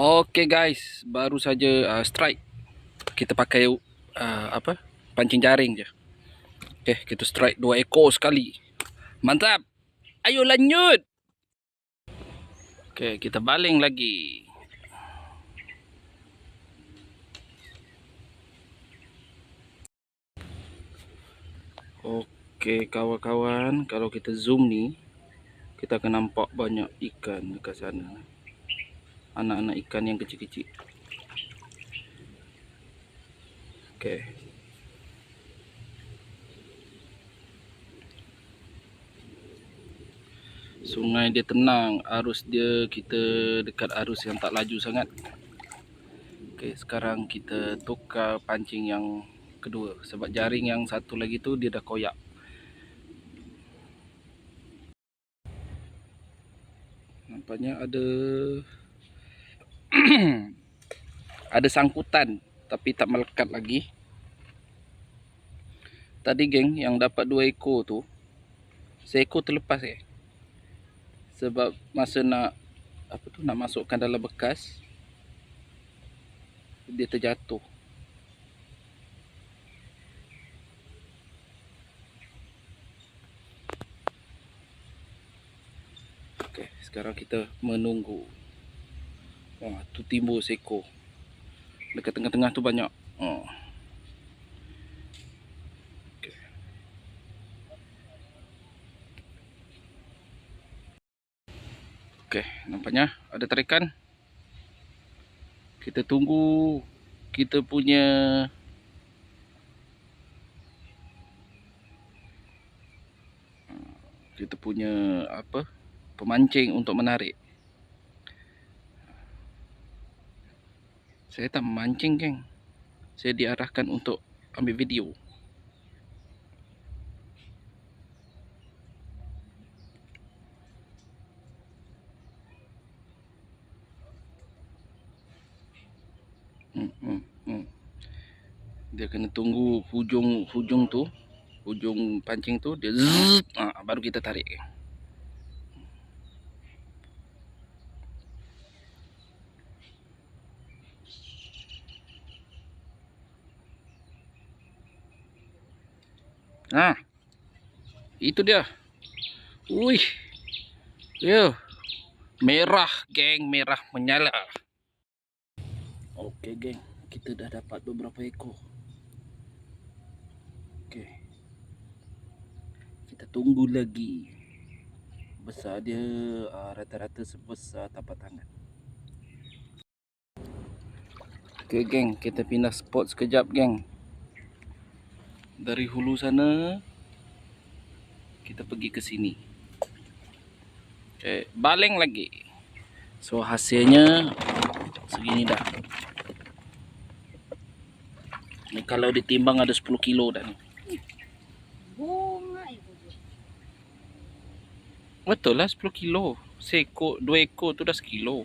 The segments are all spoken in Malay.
Okay guys, baru saja uh, strike. Kita pakai uh, apa? Pancing jaring je. Okay, kita strike dua ekor sekali. Mantap. Ayo lanjut. Okay, kita baling lagi. Okay kawan-kawan, kalau kita zoom ni, kita akan nampak banyak ikan dekat sana anak-anak ikan yang kecil-kecil. Okey. Sungai dia tenang, arus dia kita dekat arus yang tak laju sangat. Okey, sekarang kita tukar pancing yang kedua sebab jaring yang satu lagi tu dia dah koyak. Nampaknya ada ada sangkutan tapi tak melekat lagi. Tadi geng yang dapat dua ekor tu seekor terlepas eh. Sebab masa nak apa tu nak masukkan dalam bekas dia terjatuh. Okey, sekarang kita menunggu. Wah, tu timbul seekor. Dekat tengah-tengah tu banyak. Oh. Okey. Okey, nampaknya ada tarikan. Kita tunggu kita punya kita punya apa pemancing untuk menarik. Saya tak memancing geng. Saya diarahkan untuk ambil video. Hmm, hmm, hmm. Dia kena tunggu hujung hujung tu, hujung pancing tu dia zzz, ha, baru kita tarik. Ha. Itu dia. Wih. Ya. Merah, geng, merah menyala. Okey, geng. Kita dah dapat beberapa ekor. Okey. Kita tunggu lagi. Besar dia uh, rata-rata sebesar tapak tangan. Okey, geng. Kita pindah spot sekejap, geng dari hulu sana kita pergi ke sini. Okay, baling lagi. So hasilnya segini dah. Ni kalau ditimbang ada 10 kilo dah ni. Betul lah 10 kilo. Seekor, dua ekor tu dah sekilo.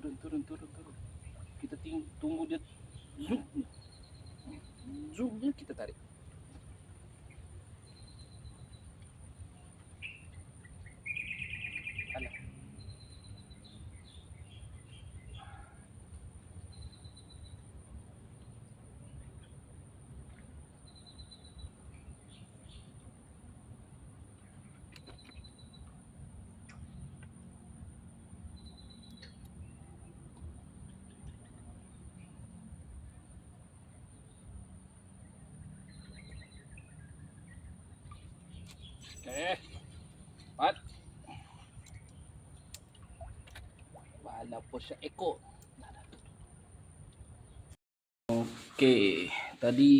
Turun turun turun turun. Kita ting tunggu dia. Zoom zoom dia kita tarik. Alah. Okay. Pat. Bahala po siya ekor. Okey, tadi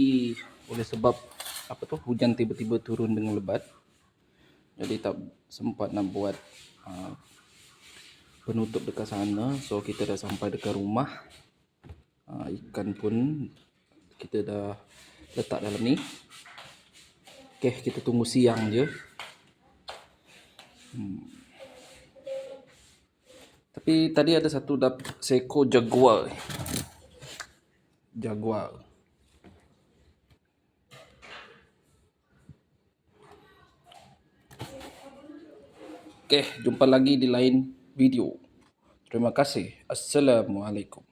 oleh sebab apa tu hujan tiba-tiba turun dengan lebat. Jadi tak sempat nak buat uh, penutup dekat sana. So kita dah sampai dekat rumah. Uh, ikan pun kita dah letak dalam ni. Okey, kita tunggu siang je. Hmm. Tapi tadi ada satu dap seko jaguar. Jaguar. Okay, jumpa lagi di lain video. Terima kasih. Assalamualaikum.